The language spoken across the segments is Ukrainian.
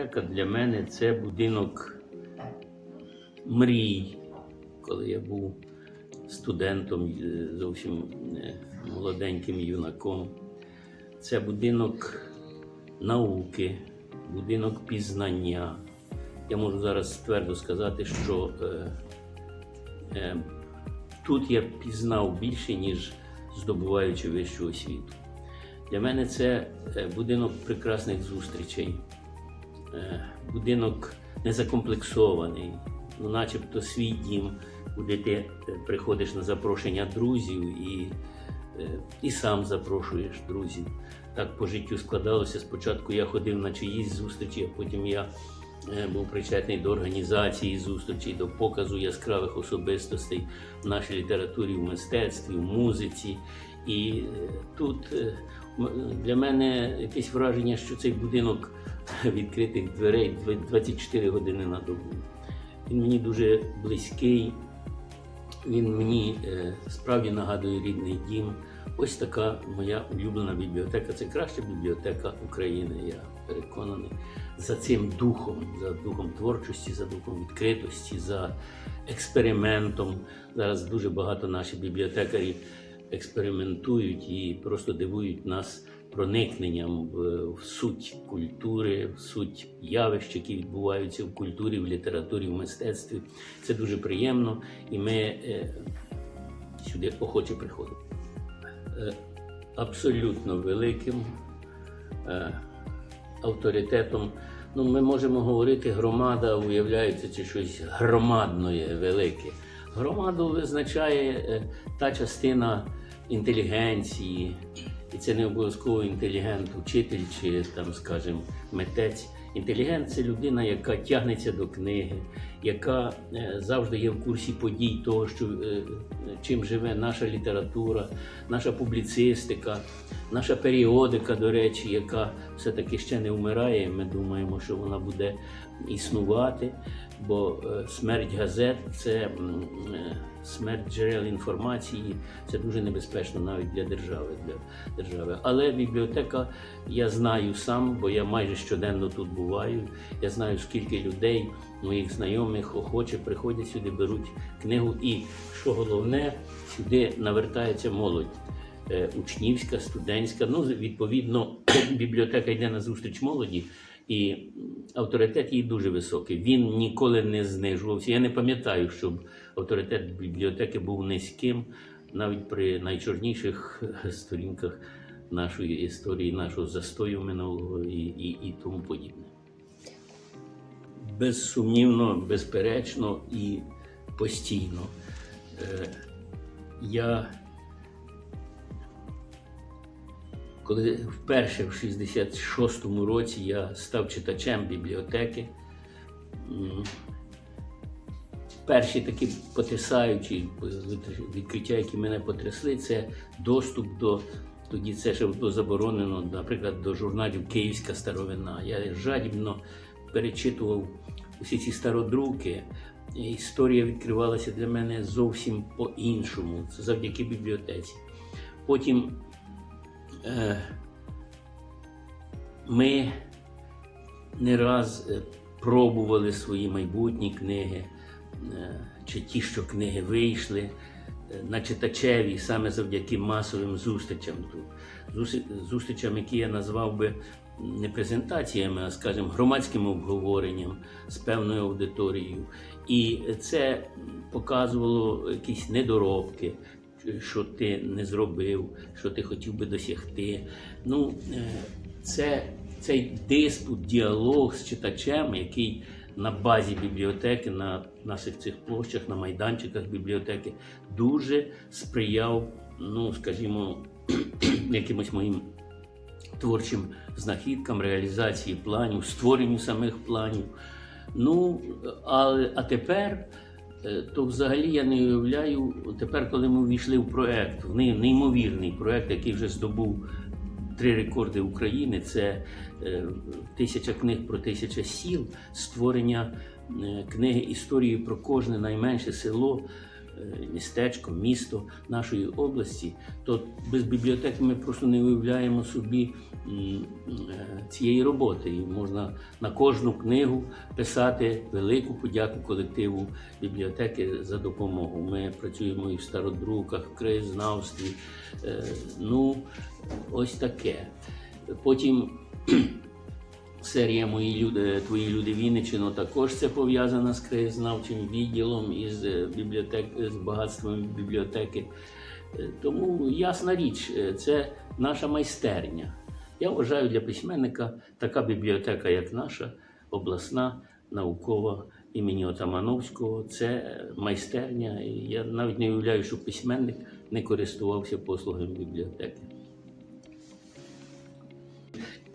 бібліотека для мене це будинок мрій. Коли я був студентом, е, зовсім е, молоденьким юнаком. Це будинок науки, будинок пізнання. Я можу зараз твердо сказати, що е, е, тут я пізнав більше, ніж здобуваючи вищу освіту. Для мене це е, будинок прекрасних зустрічей, будинок незакомплексований, ну, начебто свій дім, куди ти е, приходиш на запрошення друзів і, е, і сам запрошуєш друзів. Так по життю складалося. Спочатку я ходив на чиїсь зустрічі, а потім я е, був причетний до організації зустрічей, до показу яскравих особистостей в нашій літературі, в мистецтві, в музиці. І е, тут е, для мене якесь враження, що цей будинок відкритих дверей 24 години на добу. Він мені дуже близький, він мені е, справді нагадує рідний дім. Ось така моя улюблена бібліотека. Це краща бібліотека України, я переконаний. За цим духом, за духом творчості, за духом відкритості, за експериментом. Зараз дуже багато наші бібліотекарі експериментують і просто дивують нас проникненням в, суть культури, в суть явищ, які відбуваються в культурі, в літературі, в мистецтві. Це дуже приємно, і ми е, сюди охоче приходимо. Е, абсолютно великим е, авторитетом. Ну, ми можемо говорити, громада уявляється чи щось громадне, велике. Громаду визначає та частина інтелігенції, і це не обов'язково інтелігент, учитель чи там, скажімо, митець. Інтелігент це людина, яка тягнеться до книги, яка е, завжди є в курсі подій того, що е, чим живе наша література, наша публіцистика, наша періодика, до речі, яка все-таки ще не вмирає. Ми думаємо, що вона буде існувати, бо е, смерть газет це смерть джерел інформації, це дуже небезпечно навіть для держави. Для держави. Але бібліотека я знаю сам, бо я майже щоденно тут буваю. Я знаю, скільки людей, моїх знайомих, охоче приходять сюди, беруть книгу. І що головне, сюди навертається молодь. е, Учнівська, студентська, ну відповідно, бібліотека йде на зустріч молоді, і авторитет її дуже високий. Він ніколи не знижувався. Я не пам'ятаю, щоб авторитет бібліотеки був низьким, навіть при найчорніших сторінках нашої історії, нашого застою минулого і, і, і тому подібне. Безсумнівно, безперечно і постійно. Е, я коли вперше в 66-му році я став читачем бібліотеки, перші такі потрясаючі відкриття, які мене потрясли, це доступ до. Тоді це ще було заборонено, наприклад, до журналів Київська старовина. Я жадібно перечитував усі ці стародруки. Історія відкривалася для мене зовсім по-іншому. Це завдяки бібліотеці. Потім ми не раз е, пробували свої майбутні книги, е, чи ті, що книги вийшли, е, на читачеві саме завдяки масовим зустрічам тут. Зустрічам, які я назвав би не презентаціями, а скажімо, громадським обговоренням з певною аудиторією. І це показувало якісь недоробки, що ти не зробив, що ти хотів би досягти. Ну, е, це цей диспут, діалог з читачем, який на базі бібліотеки, на наших цих площах, на майданчиках бібліотеки, дуже сприяв, ну скажімо, якимось моїм творчим знахідкам, реалізації планів, створенню самих планів. Ну, але, а тепер, то взагалі я не уявляю, тепер, коли ми увійшли в проект, в неймовірний проект, який вже здобув три рекорди України: це е, тисяча книг про тисяча сіл, створення е, книги історії про кожне найменше село. Е, містечко, місто нашої області, то без бібліотеки ми просто не уявляємо собі е, цієї роботи. І можна на кожну книгу писати велику подяку колективу бібліотеки за допомогу. Ми працюємо і в стародруках, в краєзнавстві. Е, Ну, ось таке. Потім серія Мої люди, твої люди Вінниччино також це пов'язана з краєзнавчим відділом і з е, бібліотек, з багатством бібліотеки. Е, Тому ясна річ, е, це наша майстерня. Я вважаю для письменника така бібліотека, як наша, обласна, наукова імені Отамановського, це майстерня. Я навіть не уявляю, що письменник не користувався послугами бібліотеки.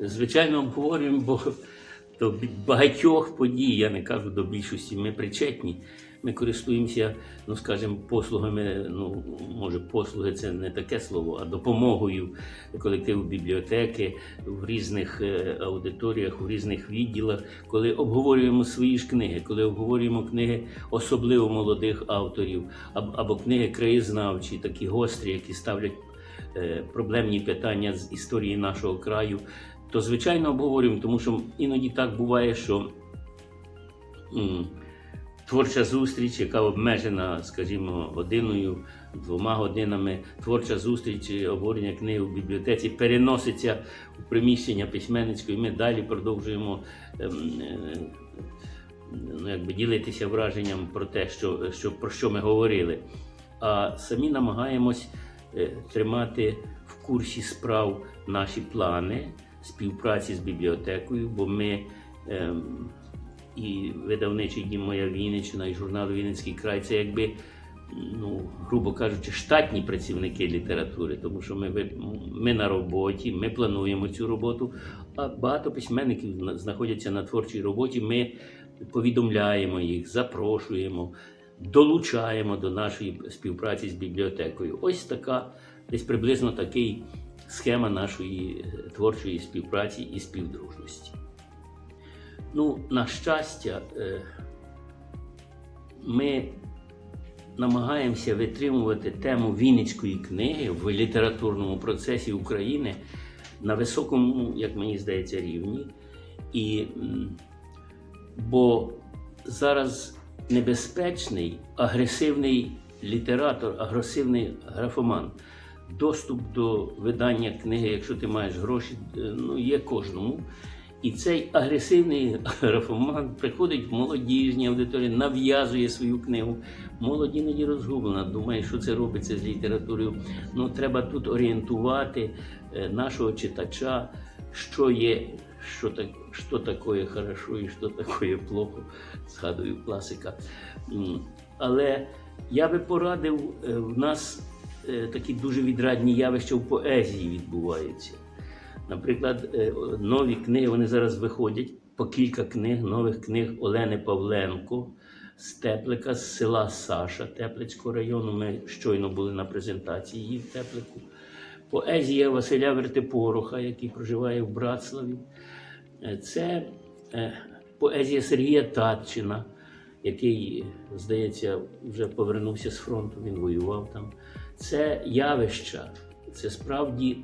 Звичайно, обговорюємо, бо до багатьох подій, я не кажу до більшості, ми причетні. Ми користуємося, ну скажімо, послугами. Ну, може, послуги це не таке слово, а допомогою колективу бібліотеки в різних е, аудиторіях, в різних відділах, коли обговорюємо свої ж книги, коли обговорюємо книги особливо молодих авторів, або книги краєзнавчі, такі гострі, які ставлять е, проблемні питання з історії нашого краю, то звичайно обговорюємо, тому що іноді так буває, що м, творча зустріч, яка обмежена, скажімо, годиною, двома годинами, творча зустріч обговорення книги в бібліотеці переноситься у приміщення письменницької. Ми далі продовжуємо. ем, е, Ну, якби ділитися враженням про те, що, що, про що ми говорили. А самі намагаємось е, тримати в курсі справ наші плани співпраці з бібліотекою, бо ми ем, і видавничий дім Моя Вінниччина, і журнал Вінницький край це якби, ну, грубо кажучи, штатні працівники літератури, тому що ми, ми на роботі, ми плануємо цю роботу, а багато письменників знаходяться на творчій роботі. Ми повідомляємо їх, запрошуємо, долучаємо до нашої співпраці з бібліотекою. Ось така, десь приблизно такий схема нашої е, творчої співпраці і співдружності. Ну, на щастя, е, ми намагаємося витримувати тему Вінницької книги в літературному процесі України на високому, як мені здається, рівні. І, бо зараз небезпечний, агресивний літератор, агресивний графоман. Доступ до видання книги, якщо ти маєш гроші, е, ну, є кожному. І цей агресивний графоман приходить в молодіжні аудиторії, нав'язує свою книгу. Молодь іноді розгублена, думає, що це робиться з літературою. Ну, треба тут орієнтувати е, нашого читача, що є, що, так, що таке хорошо і що таке плохо, згадую класика. Але я би порадив, е, в нас такі дуже відрадні явища в поезії відбуваються. Наприклад, е, нові книги вони зараз виходять по кілька книг, нових книг Олени Павленко з Теплика, з села Саша Теплицького району. Ми щойно були на презентації її в Теплику. Поезія Василя Вертипороха, який проживає в Братславі. Е, Це е, поезія Сергія Татчина, який, здається, вже повернувся з фронту, він воював там. Це явища, це справді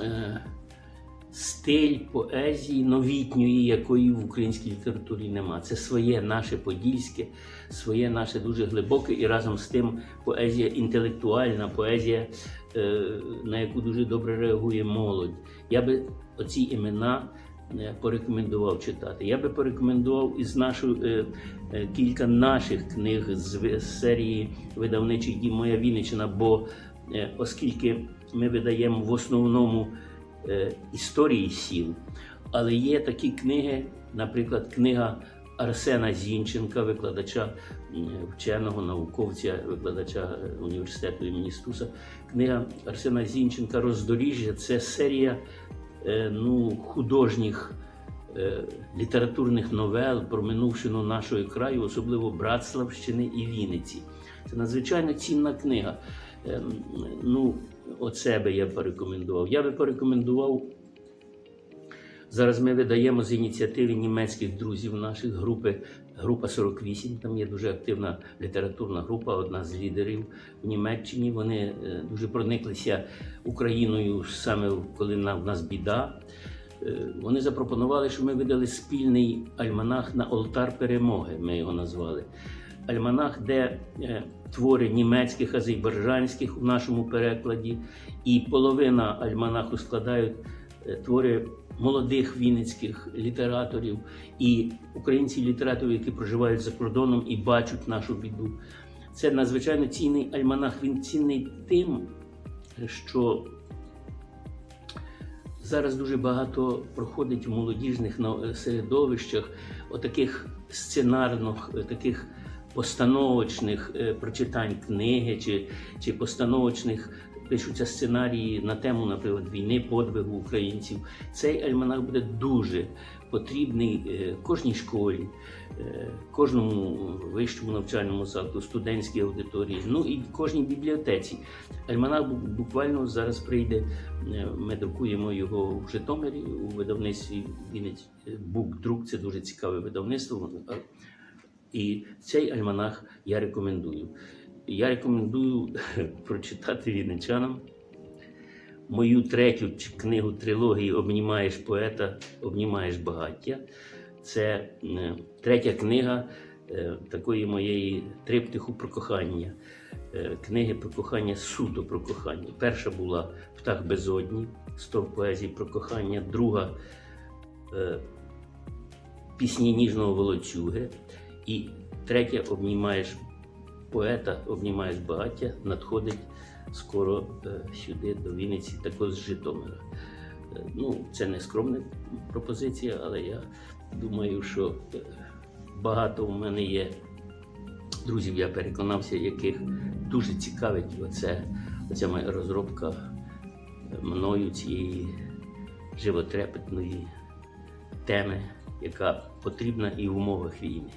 е, стиль поезії новітньої, якої в українській літературі нема. Це своє наше подільське, своє наше дуже глибоке і разом з тим поезія інтелектуальна, поезія, е, на яку дуже добре реагує молодь. Я би оці імена. Е, Порекомендував читати. Я би порекомендував із нашої е, е, кілька наших книг з, серії видавничих дім Моя Вінниччина, бо оскільки ми видаємо в основному історії сіл, але є такі книги, наприклад, книга Арсена Зінченка, викладача вченого науковця, викладача університету імені Стуса. Книга Арсена Зінченка Роздоріжжя це серія ну, художніх е, літературних новел про минувшину нашого краю, особливо Братславщини і Вінниці. Це надзвичайно цінна книга. Ем, Ну, оце би я порекомендував. Я би порекомендував. Зараз ми видаємо з ініціативи німецьких друзів наших групи Група 48, там є дуже активна літературна група, одна з лідерів в Німеччині. Вони е, дуже прониклися Україною саме коли в нас біда. Е, Вони запропонували, що ми видали спільний альманах на Олтар перемоги. Ми його назвали. Альманах, де е, твори німецьких, азербайджанських у нашому перекладі, і половина альманаху складають твори молодих вінницьких літераторів і українців літераторів, які проживають за кордоном і бачать нашу біду. Це надзвичайно цінний альманах. Він цінний тим, що зараз дуже багато проходить в молодіжних середовищах отаких сценарних, е, таких постановочних е, прочитань книги чи, чи постановочних пишуться сценарії на тему, наприклад, війни, подвигу українців. Цей альманах буде дуже потрібний е, кожній школі, е, кожному вищому навчальному закладу, студентській аудиторії, ну і кожній бібліотеці. Альманах буквально зараз прийде. е, Ми друкуємо його в Житомирі у видавництві Вінниць Букдрук. Це дуже цікаве видавництво. І цей альманах я рекомендую. Я рекомендую прочитати вінничанам мою третю книгу трилогії Обнімаєш поета, обнімаєш багаття. Це е, третя книга е, такої моєї триптиху про кохання. Е, Книги про кохання, суто про кохання. Перша була Птах безодні, стов поезії про кохання, друга Пісні ніжного волочуги. І третя обнімаєш поета, обнімаєш багаття, надходить скоро е, сюди, до Вінниці, також з Житомира. Е, Ну, це не скромна пропозиція, але я думаю, що е, багато у мене є друзів, я переконався, яких дуже цікавить оце, оця моя розробка мною цієї животрепетної теми, яка потрібна і в умовах війни.